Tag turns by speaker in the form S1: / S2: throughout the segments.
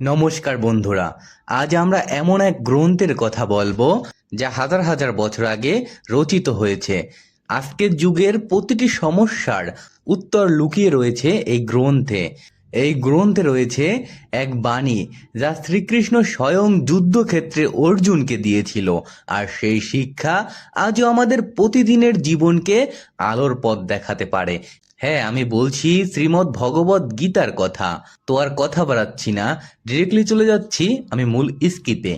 S1: নমস্কার বন্ধুরা, আজ আমরা এমন এক গ্রন্থের কথা বলব যা হাজার হাজার বছর আগে রচিত হয়েছে। আজকের যুগের প্রতিটি সমস্যার উত্তর লুকিয়ে রয়েছে এই গ্রন্থে। এই গ্রন্থে রয়েছে এক বাণী যা শ্রীকৃষ্ণ স্বয়ং যুদ্ধক্ষেত্রে অর্জুনকে দিয়েছিল, আর সেই শিক্ষা আজও আমাদের প্রতিদিনের জীবনকে আলোর পথ দেখাতে পারে। হ্যাঁ আমি বলছি শ্রীমদ্ ভগবত গীতার কথা। তো আর কথা বাড়াচ্ছি না ডিরেক্টলি চলে যাচ্ছি আমি মূল স্কিপে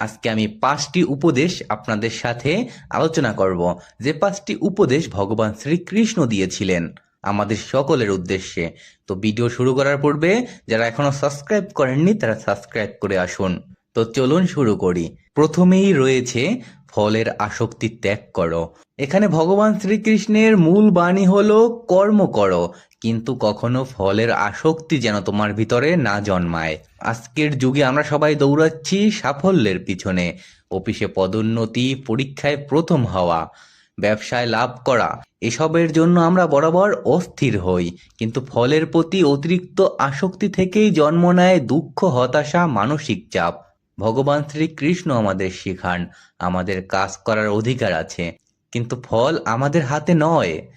S1: আজকে আমি পাঁচটি উপদেশ আপনাদের সাথে আলোচনা করব, যে পাঁচটি উপদেশ ভগবান শ্রীকৃষ্ণ দিয়েছিলেন আমাদের সকলের উদ্দেশ্যে। তো ভিডিও শুরু করার পূর্বে, যারা এখনও সাবস্ক্রাইব করেননি, তারা সাবস্ক্রাইব করে আসুন। তো চলুন শুরু করি। প্রথমেই রয়েছে ফলের আসক্তি ত্যাগ করো। এখানে ভগবান শ্রীকৃষ্ণের মূল বাণী হলো কর্ম করো, কিন্তু কখনো ফলের আসক্তি যেন তোমার ভিতরে না জন্মায়। আজকের যুগে আমরা সবাই দৌড়াচ্ছি সাফল্যের পিছনে। অফিসে পদোন্নতি, পরীক্ষায় প্রথম হওয়া, ব্যবসায় লাভ করা, এসবের জন্য আমরা বরাবর অস্থির হই। কিন্তু ফলের প্রতি অতিরিক্ত আসক্তি থেকেই জন্ম নেয় দুঃখ, হতাশা, মানসিক চাপ। ভগবান শ্রীকৃষ্ণ আমাদের শিখান, আমাদের কাজ করার অধিকার আছে। কিন্তু ফল আমাদের হাতে নয়।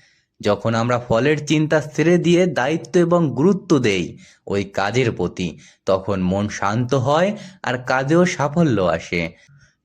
S1: যখন আমরা ফলের চিন্তা ছেড়ে দিয়ে দায়িত্ব এবং গুরুত্ব দেই ওই কাজের প্রতি, তখন মন শান্ত হয় আর কাজেও সাফল্য আসে।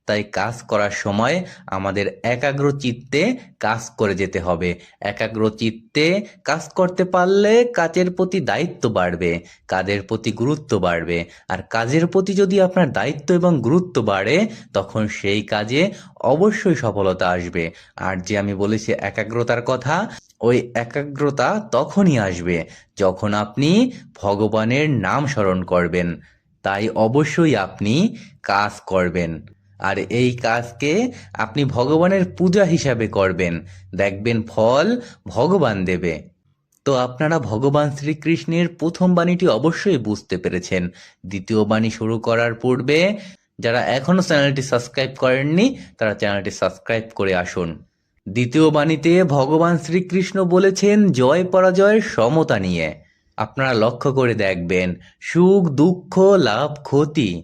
S1: তাই কাজ করার সময় আমাদের একাগ্র চিত্তে কাজ করে যেতে হবে। একাগ্র চিত্তে কাজ করতে পারলে কাজের প্রতি দায়িত্ব বাড়বে, কাজের প্রতি গুরুত্ব বাড়বে। আর কাজের প্রতি যদি আপনার দায়িত্ব এবং গুরুত্ব বাড়ে, তখন সেই কাজে অবশ্যই সফলতা আসবে। আর যে আমি বলেছি একাগ্রতার কথা, ওই একাগ্রতা তখনই আসবে যখন আপনি ভগবানের নাম স্মরণ করবেন। তাই অবশ্যই আপনি কাজ করবেন। আর এই কাজকে আপনি ভগবানের পূজা হিসাবে করবেন। দেখবেন ফল ভগবান দেবে। তো আপনারা ভগবান শ্রীকৃষ্ণের প্রথম বাণীটি অবশ্যই বুঝতে পেরেছেন। দ্বিতীয় বাণী শুরু করার পূর্বে যারা এখনও চ্যানেলটি সাবস্ক্রাইব করেননি, তারা চ্যানেলটি সাবস্ক্রাইব করে আসুন। দ্বিতীয় বাণীতে ভগবান শ্রীকৃষ্ণ বলেছেন, জয় পরাজয়ের সমতা নিয়ে। আপনারা লক্ষ্য করে দেখবেন, সুখ, দুঃখ, লাভ, ক্ষতি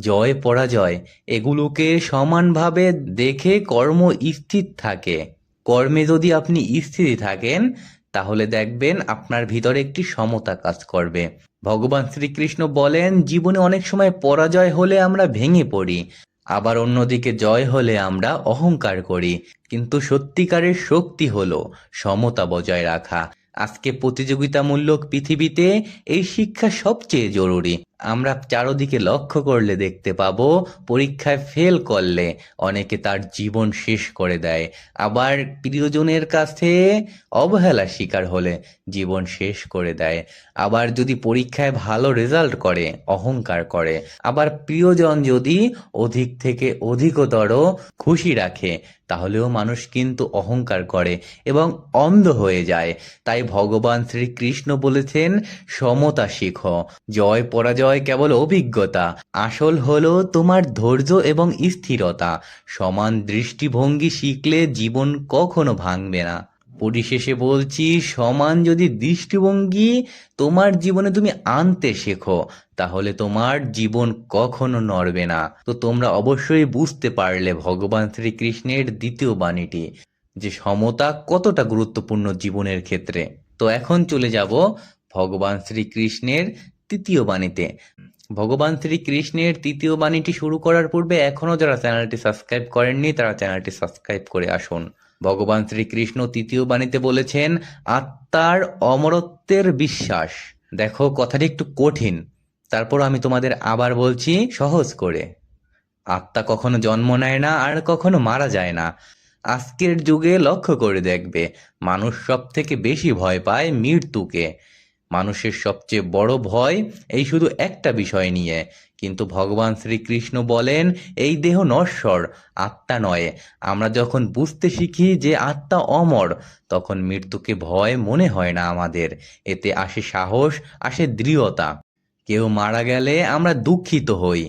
S1: জয় পরাজয়, এগুলোকে সমানভাবে দেখে কর্ম স্থির থাকে। কর্মে যদি আপনি স্থির থাকেন, তাহলে দেখবেন আপনার ভিতরে একটি সমতা কাজ করবে। ভগবান শ্রীকৃষ্ণ বলেন, জীবনে অনেক সময় পরাজয় হলে আমরা ভেঙে পড়ি, আবার অন্যদিকে জয় হলে আমরা অহংকার করি। কিন্তু সত্যিকারের শক্তি হলো সমতা বজায় রাখা। আজকে প্রতিযোগিতামূলক পৃথিবীতে এই শিক্ষা সবচেয়ে জরুরি। আমরা চারদিকে লক্ষ্য করলে দেখতে পাবো, পরীক্ষায় ফেল করলে অনেকে তার জীবন শেষ করে দেয়। আবার প্রিয়জনের কাছে অবহেলা শিকার হলে জীবন শেষ করে দেয়। আবার যদি পরীক্ষায় ভালো রেজাল্ট করে, অহংকার করে, আবার প্রিয়জন যদি অধিক থেকে অধিকতর খুশি রাখে, তাহলেও মানুষ কিন্তু অহংকার করে এবং অন্ধ হয়ে যায়। তাই ভগবান শ্রীকৃষ্ণ বলেছেন, সমতা শিখ, জয় পরাজয় কেবল অভিজ্ঞতা। আসল হলো তোমার ধৈর্য এবং স্থিরতা। সমান দৃষ্টিভঙ্গি শিখলে জীবন কখনো ভাঙবে না। পরিশেষে বলছি, সমান যদি দৃষ্টিভঙ্গি তোমার জীবনে তুমি আনতে শেখো, তাহলে তোমার জীবন কখনো নড়বে না। তো তোমরা অবশ্যই বুঝতে পারলে ভগবান শ্রীকৃষ্ণের দ্বিতীয় বাণীটি, যে সমতা কতটা গুরুত্বপূর্ণ জীবনের ক্ষেত্রে। তো এখন চলে যাব ভগবান শ্রীকৃষ্ণের তৃতীয় বাণীতে। ভগবান শ্রীকৃষ্ণের তৃতীয় বাণীটি শুরু করার পূর্বে এখনও যারা চ্যানেলটি সাবস্ক্রাইব করেননি, তারা চ্যানেলটি সাবস্ক্রাইব করে আসুন। ভগবান শ্রীকৃষ্ণ তৃতীয় বাণীতে বলেছেন, আত্মার অমরত্বের বিশ্বাস। দেখো, কথাটি একটু কঠিন। তারপর আমি তোমাদের আবার বলছি সহজ করে। আত্মা কখনো জন্ম নেয় না, আর কখনো মারা যায় না। আজকের যুগে লক্ষ্য করে দেখবে, মানুষ সব থেকে বেশি ভয় পায় মৃত্যুকে। মানুষের সবচেয়ে বড় ভয় এই শুধু একটা বিষয় নিয়ে। কিন্তু ভগবান শ্রীকৃষ্ণ বলেন, এই দেহ নশ্বর, আত্মা নয়। আমরা যখন বুঝতে শিখি যে আত্মা অমর, তখন মৃত্যুকে ভয় মনে হয় না আমাদের। এতে আসে সাহস, আসে দৃঢ়তা। কেউ মারা গেলে আমরা দুঃখিত হই।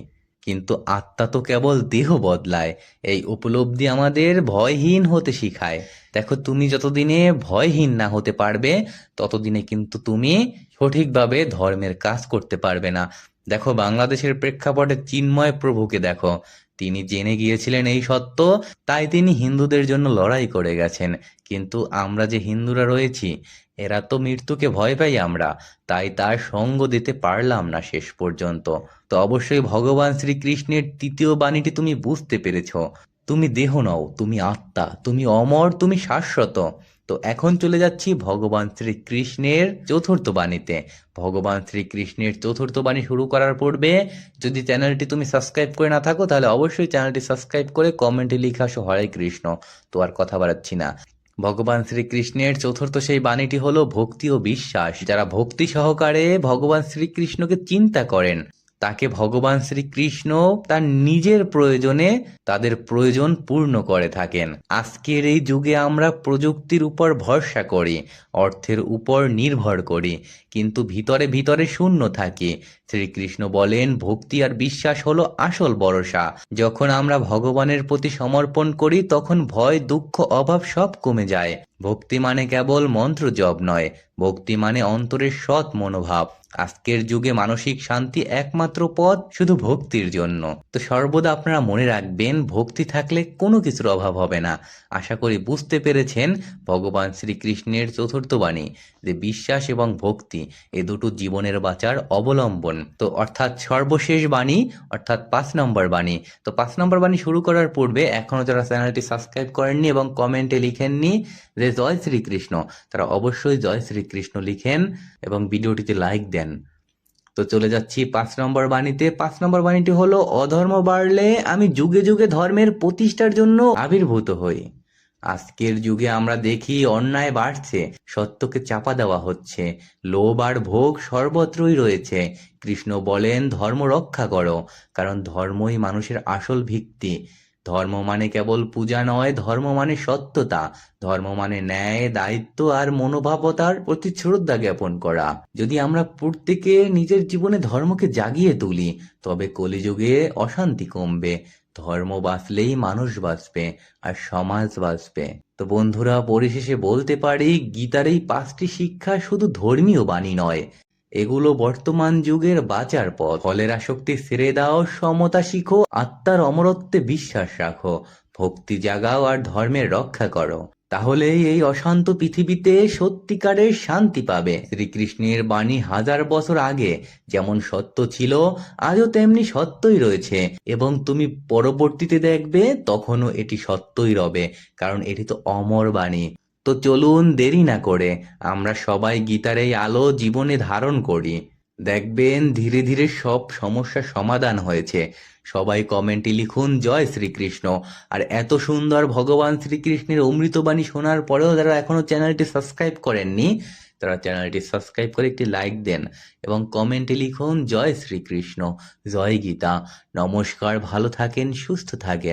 S1: কিন্তু আত্মা তো কেবল দেহ বদলায়। এই উপলব্ধি আমাদের ভয়হীন হতে শিখায়। দেখো, তুমি যতদিনে ভয়হীন না হতে পারবে, ততদিনে কিন্তু তুমি সঠিকভাবে ধর্মের কাজ করতে পারবে না। দেখো, বাংলাদেশের প্রেক্ষাপটে চিন্ময় প্রভুকে দেখো। তিনি জেনে গিয়েছিলেন এই সত্য, তাই তিনি হিন্দুদের জন্য লড়াই করে গেছেন। কিন্তু আমরা যে হিন্দুরা রয়েছি এরা তো মৃত্যুকে ভয় পাই আমরা, তাই তার সঙ্গ দিতে পারলাম না শেষ পর্যন্ত। তো অবশ্যই ভগবান শ্রীকৃষ্ণের তৃতীয় বাণীটি তুমি বুঝতে পেরেছ। তুমি দেহ নও, তুমি আত্মা, তুমি অমর, তুমি শাশ্বত। তো এখন চলে যাচ্ছি ভগবান শ্রীকৃষ্ণের চতুর্থ বাণীতে। ভগবান শ্রীকৃষ্ণের চতুর্থ বাণী শুরু করার পূর্বে যদি চ্যানেলটি তুমি সাবস্ক্রাইব করে না থাকো, তাহলে অবশ্যই চ্যানেলটি সাবস্ক্রাইব করে কমেন্টে লিখে আসো, হরে কৃষ্ণ। তো আর কথা বাড়াচ্ছি না। ভগবান শ্রীকৃষ্ণের চতুর্থ সেই বাণীটি হলো ভক্তি ও বিশ্বাস। যারা ভক্তি সহকারে ভগবান শ্রীকৃষ্ণকে চিন্তা করেন, তাকে ভগবান শ্রীকৃষ্ণ তার নিজের প্রয়োজনে তাদের প্রয়োজন পূর্ণ করে থাকেন। আজকের এই যুগে আমরা প্রযুক্তির উপর ভরসা করি, অর্থের উপর নির্ভর করি, কিন্তু ভিতরে ভিতরে শূন্য থাকি। শ্রীকৃষ্ণ বলেন, ভক্তি আর বিশ্বাস হলো আসল ভরসা। যখন আমরা ভগবানের প্রতি সমর্পণ করি, তখন ভয়, দুঃখ, অভাব সব কমে যায়। ভক্তি মানে কেবল মন্ত্র জপ নয়, ভক্তি মানে অন্তরের সৎ মনোভাব। আজকের যুগে মানসিক শান্তি একমাত্র পথ, শুধু ভক্তির জন্য। তো সর্বদা আপনারা মনে রাখবেন, ভক্তি থাকলে কোনো কিছুর অভাব হবে না। আশা করি বুঝতে পেরেছেন ভগবান শ্রীকৃষ্ণের চতুর্থ বাণী, যে বিশ্বাস এবং ভক্তি, এ দুটো জীবনের বাঁচার অবলম্বন। তো অর্থাৎ সর্বশেষ বাণী, অর্থাৎ পাঁচ নম্বর বাণী। তো পাঁচ নম্বর বাণী শুরু করার পূর্বে এখনও যারা চ্যানেলটি সাবস্ক্রাইব করেননি এবং কমেন্টে লিখেননি যে জয় শ্রীকৃষ্ণ, তারা অবশ্যই জয় শ্রীকৃষ্ণ লিখেন এবং ভিডিওটিতে লাইক দেন। তো চলে যাচ্ছি পাঁচ নম্বর বাণীতে। পাঁচ নম্বর বাণীটি হলো, অধর্ম বাড়লে আমি যুগে যুগে ধর্মের প্রতিষ্ঠার জন্য আবির্ভূত হই। আজকের যুগে আমরা দেখি অন্যায় বাড়ছে, সত্যকে চাপা দেওয়া হচ্ছে, লোভ আর ভোগ সর্বত্রই রয়েছে। কৃষ্ণ বলেন, ধর্ম রক্ষা করো, কারণ ধর্মই মানুষের আসল ভিত্তি। ধর্ম মানে কেবল পূজা নয়, ধর্ম মানে সত্যতা। ধর্ম মানে ন্যায়, দায়িত্ব আর মনোভাবতার প্রতি শ্রদ্ধা জ্ঞাপন করা। যদি আমরা প্রত্যেকে নিজের জীবনে ধর্মকে জাগিয়ে তুলি, তবে কলিযুগে অশান্তি কমবে। ধর্ম বাঁচলেই মানুষ বাঁচবে আর সমাজ বাঁচবে। তো বন্ধুরা, পরিশেষে বলতে পারি, গীতার এই পাঁচটি শিক্ষা শুধু ধর্মীয় বাণী নয় এগুলো বর্তমান যুগের বাঁচার পথ। ফলের আসক্তি ছেড়ে দাও, সমতা শিখো, আত্মার অমরত্বে বিশ্বাস রাখো, ভক্তি জাগাও আর ধর্মের রক্ষা করো। তাহলেই এই অশান্ত পৃথিবীতে সত্যিকারের শান্তি পাবে। শ্রীকৃষ্ণের বাণী হাজার বছর আগে যেমন সত্য ছিল, আজও তেমনি সত্যই রয়েছে। এবং তুমি পরবর্তীতে দেখবে তখনও এটি সত্যই রবে, কারণ এটি তো অমর বাণী। তো চলুন দেরি না করে আমরা সবাই গীতার এই আলো জীবনে ধারণ করি। দেখবেন ধীরে ধীরে সব সমস্যার সমাধান হয়েছে। সবাই কমেন্টে লিখুন, জয় শ্রীকৃষ্ণ। আর এত সুন্দর ভগবান শ্রীকৃষ্ণের অমৃতবাণী শোনার পরেও যারা এখনও চ্যানেলটি সাবস্ক্রাইব করেননি, তারা চ্যানেলটি সাবস্ক্রাইব করে একটি লাইক দেন এবং কমেন্টে লিখুন, জয় শ্রীকৃষ্ণ। জয় গীতা। নমস্কার, ভালো থাকেন, সুস্থ থাকেন।